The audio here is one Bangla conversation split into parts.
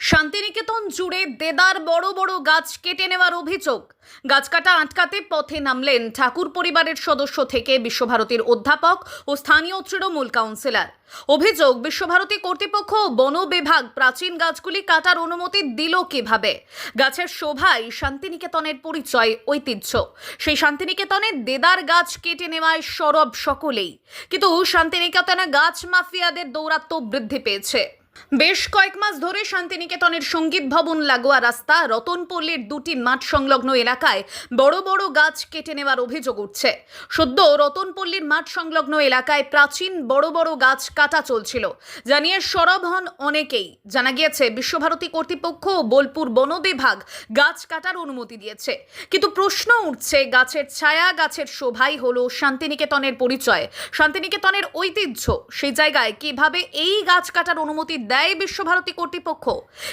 শান্তিনিকেতন জুড়ে দেদার বড় বড় গাছ কেটে নেওয়ার অভিযোগ। গাছ কাটা আটকাতে পথে নামলেন ঠাকুর পরিবারের সদস্য থেকে বিশ্বভারতীর অধ্যাপক ও স্থানীয় তৃণমূল কাউন্সিলর। অভিযোগ, বিশ্বভারতী কর্তৃপক্ষ বন বিভাগ প্রাচীন গাছগুলি কাটার অনুমতি দিল কীভাবে? গাছের শোভাই শান্তিনিকেতনের পরিচয় ঐতিহ্য। সেই শান্তিনিকেতনে দেদার গাছ কেটে নেওয়ায় সরব সকলেই। কিন্তু শান্তিনিকেতনে গাছ মাফিয়াদের দৌরাত্ম্য বৃদ্ধি পেয়েছে। বেশ কয়েক মাস ধরে শান্তিনিকেতনের সংগীত ভবন লাগোয়া রাস্তা রতনপল্লীর দুটি মাঠ সংলগ্ন এলাকায় বড় বড় গাছ কেটে নেওয়ার অভিযোগ উঠছে। সদ্য রতনপল্লীর মাঠ সংলগ্ন এলাকায় প্রাচীন বড় বড় গাছ কাটা চলছিল। জানিয়ে সরব হন অনেকেই। জানা গিয়েছে, বিশ্বভারতী কর্তৃপক্ষ বোলপুর বন বিভাগ গাছ কাটার অনুমতি দিয়েছে। কিন্তু প্রশ্ন উঠছে, গাছের ছায়া, গাছের শোভাই হলো শান্তিনিকেতনের পরিচয়, শান্তিনিকেতনের ঐতিহ্য। সেই জায়গায় কীভাবে এই গাছ কাটার অনুমতি দেয় বিশ্বভারতী কর্তৃপক্ষ।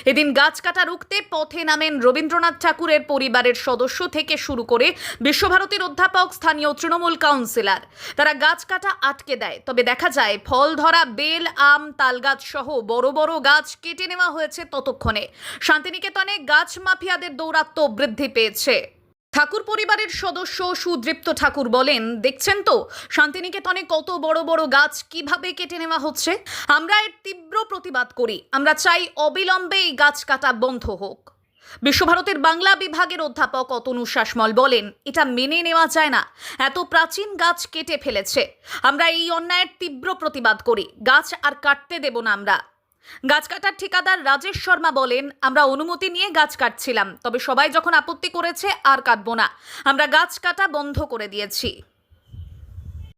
এদিন গাছ কাটা রুখতে পথে নামেন রবীন্দ্রনাথ ঠাকুরের পরিবারের সদস্য থেকে শুরু করে বিশ্বভারতীর অধ্যাপক, স্থানীয় তৃণমূল কাউন্সিলর। তারা গাছ কাটা আটকে দেয়। তবে দেখা যায়, ফল ধরা, বেল, আম, তালগাছ সহ বড় বড় গাছ কেটে নেওয়া হয়েছে ততক্ষণে। শান্তিনিকেতনে গাছ মাফিয়াদের দৌরাত্ম্য বৃদ্ধি পেয়েছে। ঠাকুর পরিবারের সদস্য সুদৃপ্ত ঠাকুর বলেন, দেখছেন তো, শান্তিনিকেতনে কত বড় বড় গাছ কীভাবে কেটে নেওয়া হচ্ছে? আমরা এর তীব্র প্রতিবাদ করি। আমরা চাই অবিলম্বে এই গাছ কাটা বন্ধ হোক। বিশ্বভারতের বাংলা বিভাগের অধ্যাপক অতনু শাসমল বলেন, এটা মেনে নেওয়া যায় না। এত প্রাচীন গাছ কেটে ফেলেছে। আমরা এই অন্যায়ের তীব্র প্রতিবাদ করি। গাছ আর কাটতে দেব না আমরা। গাছ কাটার ঠিকাদার রাজেশ শর্মা বলেন আমরা অনুমতি নিয়ে গাছ কাটছিলাম তবে সবাই যখন আপত্তি করেছে আর কাটবো না। আমরা গাছ কাটা বন্ধ করে দিয়েছি।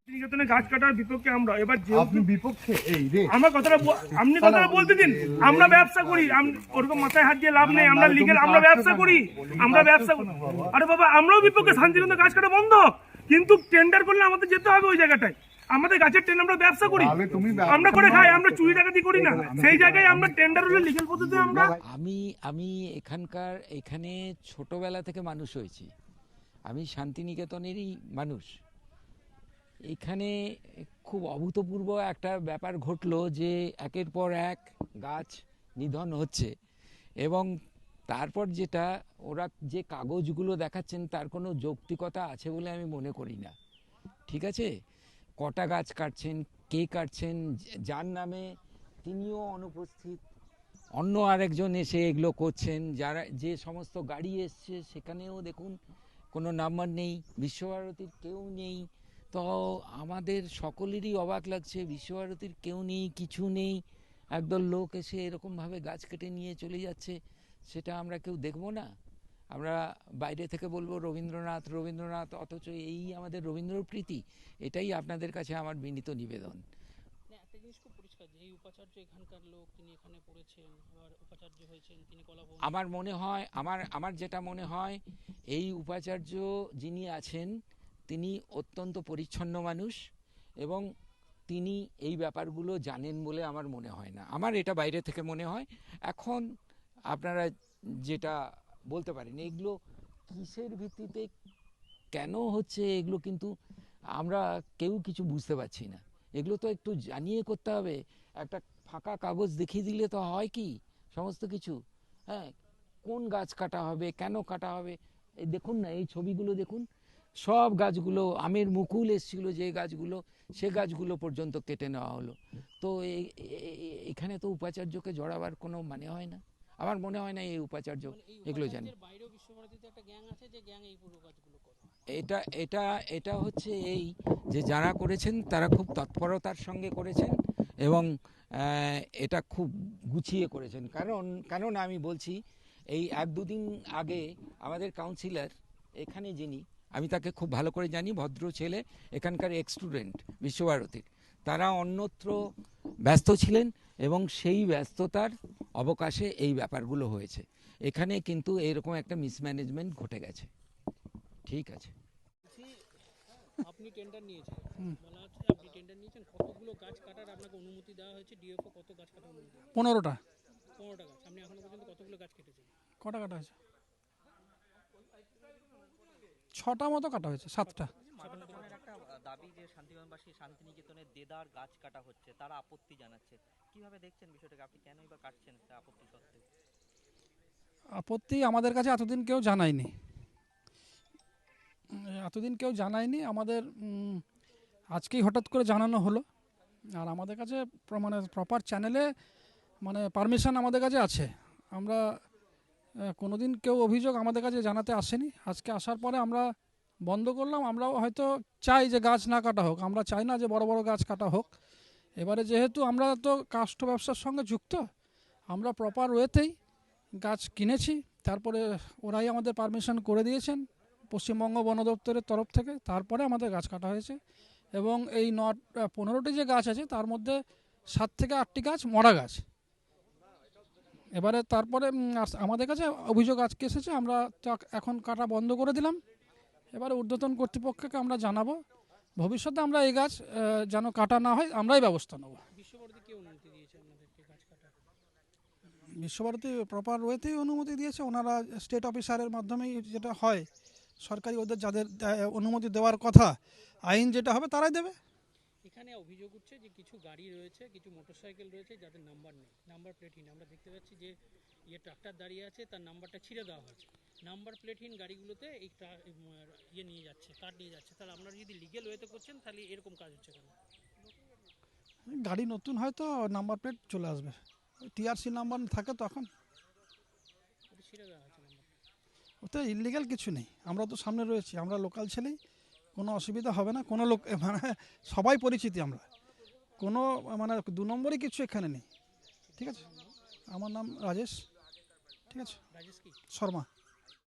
নিকেতনে গাছ কাটার বিপক্ষে আমরা এবার আপনি বিপক্ষে এই রে। আমার কথাটা ব- আপনি কথাটা বলতে দিন। আমরা ব্যবসা করি ওরকম মাথায় হাত দিয়ে লাভ নেই আমরা লিগেল আমরা ব্যবসা করি আমরা ব্যবসা করি। আরে বাবা আমরাও বিপক্ষে শান্তিরন্ত গাছ কাটা বন্ধ। কিন্তু টেন্ডার করলে আমাদের যেতে হবে ওই জায়গাটায়। আমাদের গাছের টেন্ডার আমরা ব্যবসা করি। আমরা করে খাই আমরা চুরি টাকাতি করি না। সেই জায়গায় আমরা টেন্ডার হলে লিগেল পদ্ধতি আমরা আমি আমি এখানকার এখানে ছোটবেলা থেকে মানুষ হয়েছি। আমি শান্তিনিকেতনেরই মানুষ। এখানে খুব অভূতপূর্ব একটা ব্যাপার ঘটলো যে একের পর এক গাছ নিধন হচ্ছে এবং তারপর যেটা ওরা যে কাগজগুলো দেখাচ্ছেন তার কোনো যৌক্তিকতা আছে বলে আমি মনে করি না। ঠিক আছে? কটা গাছ কাটছেন, কে কাটছেন, যার নামে তিনিও অনুপস্থিত। অন্য আরেকজন এসে এগুলো করছেন, যারা যে সমস্ত গাড়ি এসছে সেখানেও দেখুন কোনো নাম্বার নেই, বিশ্বভারতীর কেউ নেই। তো আমাদের সকলেরই অবাক লাগছে, বিশ্বভারতীর কেউ নেই, কিছু নেই। একদল লোক এসে এরকমভাবে গাছ কেটে নিয়ে চলে যাচ্ছে, সেটা আমরা কেউ দেখব না। আমরা বাইরে থেকে বলব রবীন্দ্রনাথ রবীন্দ্রনাথ অথচ এই আমাদের রবীন্দ্রপ্রীতি এটাই আপনাদের কাছে আমার বিনীত নিবেদন। না একটা জিনিস খুব পরিষ্কার যে এই উপাচার্য এখানকার লোক তিনি এখানে পড়েছেন আবার উপাচার্য হয়েছেন তিনি কলাভবন। আমার মনে হয় আমার আমার যেটা মনে হয় এই উপাচার্য যিনি আছেন তিনি অত্যন্ত পরিচ্ছন্ন মানুষ এবং তিনি এই ব্যাপারগুলো জানেন বলে আমার মনে হয় না। আমার এটা বাইরে থেকে মনে হয় এখন আপনারা যেটা বলতে পারেন এগুলো কিসের ভিত্তিতে কেন হচ্ছে এগুলো কিন্তু আমরা কেউ কিছু বুঝতে পারছি না। এগুলো তো একটু জানিয়ে করতে হবে। একটা ফাঁকা কাগজ দেখিয়ে দিলে তো হয় কি? সমস্ত কিছু। হ্যাঁ কোন গাছ কাটা হবে কেন কাটা হবে? এই দেখুন না এই ছবিগুলো দেখুন। সব গাছগুলো আমের মুকুল এসেছিল যে গাছগুলো সে গাছগুলো পর্যন্ত কেটে নেওয়া হলো। তো এখানে তো উপাচার্যকে জড়াবার কোনো মানে হয় না। আমার মনে হয় না এই উপাচার্য মানে এগুলো জানে। এটা এটা এটা হচ্ছে এই যে যারা করেছেন তারা খুব তৎপরতার সঙ্গে করেছেন এবং এটা খুব গুছিয়ে করেছেন। কারণ কারণ আমি বলছি এই এক দুদিন আগে আমাদের কাউন্সিলর এখানে যিনি আমি তাকে খুব ভালো করে জানি ভদ্র ছেলে এখানকার এক্স স্টুডেন্ট বিশ্বভারতীর। তারা অন্যত্র ব্যস্ত ছিলেন এবং সেই ব্যস্ততার অবকাশে এই ব্যাপারগুলো হয়েছে। এখানে কিন্তু এরকম একটা মিসম্যানেজমেন্ট ঘটে গেছে। ঠিক আছে। আপনি টেন্ডার নিয়েছেন। বলা হচ্ছে আপনি টেন্ডার নিয়েছেন। কতগুলো গাছ কাটার আপনাকে অনুমতি দেওয়া হয়েছে? ডিএফও কত গাছ কাটার অনুমতি পনেরোটা। পনেরোটা গাছ। আপনি এখনও পর্যন্ত কতগুলো গাছ কেটেছেন? কটা কাটা হয়েছে? ছটা মতো কাটা হয়েছে সাতটা। একটা দাবি যে শান্তিবনবাসী শান্তিনিকেতনের দেদার গাছ কাটা হচ্ছে তারা আপত্তি জানাচ্ছে। কীভাবে দেখছেন বিষয়টাকে? আপনি কেনই বা কাটছেন আপত্তি সত্ত্বেও? আপত্তি আমাদের কাছে এতদিন কেউ জানায়নি। এতদিন কেউ জানায়নি আমাদের আজকেই হঠাৎ করে জানানো হলো। আর আমাদের কাছে মানে প্রপার চ্যানেলে মানে পারমিশন আমাদের কাছে আছে। আমরা কোনোদিন কেউ অভিযোগ আমাদের কাছে জানাতে আসেনি। আজকে আসার পরে আমরা বন্ধ করলাম, আমরাও হয়তো চাই যে গাছ না কাটা হোক। আমরা চাই না যে বড় বড় গাছ কাটা হোক। এবারে যেহেতু আমরা তো কাষ্ঠ ব্যবসার সঙ্গে যুক্ত, আমরা প্রপার ওয়েতেই গাছ কিনেছি। তারপরে ওরাই আমাদের পারমিশন করে দিয়েছেন পশ্চিমবঙ্গ বন দপ্তরের তরফ থেকে। তারপরে আমাদের গাছ কাটা হয়েছে এবং এই নট পনেরোটি যে গাছ আছে, তার মধ্যে সাত থেকে আটটি গাছ মরা গাছ। এবারে তারপরে আমাদের কাছে অভিযোগ আজকে এসেছে, আমরা এখন কাটা বন্ধ করে দিলাম। এবারে ঊর্ধ্বতন কর্তৃপক্ষকে আমরা জানাব। ভবিষ্যতে আমরা এই গাছ যেন কাটা না হয় আমরাই ব্যবস্থা নেব। বিশ্বভারতী কে অনুমতি দিয়েছে আপনাদেরকে গাছ কাটার? বিশ্বভারতী প্রপার ওয়েতেই অনুমতি দিয়েছে। ওনারা স্টেট অফিসারের মাধ্যমেই যেটা হয় সরকারি ওদের যাদের অনুমতি দেওয়ার কথা আইন যেটা হবে তারাই দেবে। এখানে অভিযোগ উঠছে যে কিছু গাড়ি রয়েছে কিছু মোটরসাইকেল রয়েছে যাদের নাম্বার নেই। নাম্বার প্লেটহীন আমরা দেখতে পাচ্ছি যে ইয়ে ট্রাক্টর দাঁড়িয়ে আছে তার নাম্বারটা ছিঁড়ে দেওয়া হয়েছে। নাম্বার প্লেটহীন গাড়িগুলোতে এই ইয়ে নিয়ে যাচ্ছে কার নিয়ে যাচ্ছে। তাহলে আপনারা যদি লিগেল ওয়েতে করছেন তাহলে এরকম কাজ হচ্ছে কেন? গাড়ি নতুন হয়তো নাম্বার প্লেট চলে আসবে। টিআরসি নাম্বার থাকে তখন। ওতে ইলিগাল কিছু নেই। আমরা তো সামনে রয়েছি আমরা লোকাল ছেলেই। কোনো অসুবিধা হবে না কোনো লোক মানে সবাই পরিচিতি আমরা। কোনো মানে দু নম্বরই কিছু এখানে নেই। ঠিক আছে? আমার নাম রাজেশ। ঠিক আছে? শর্মা।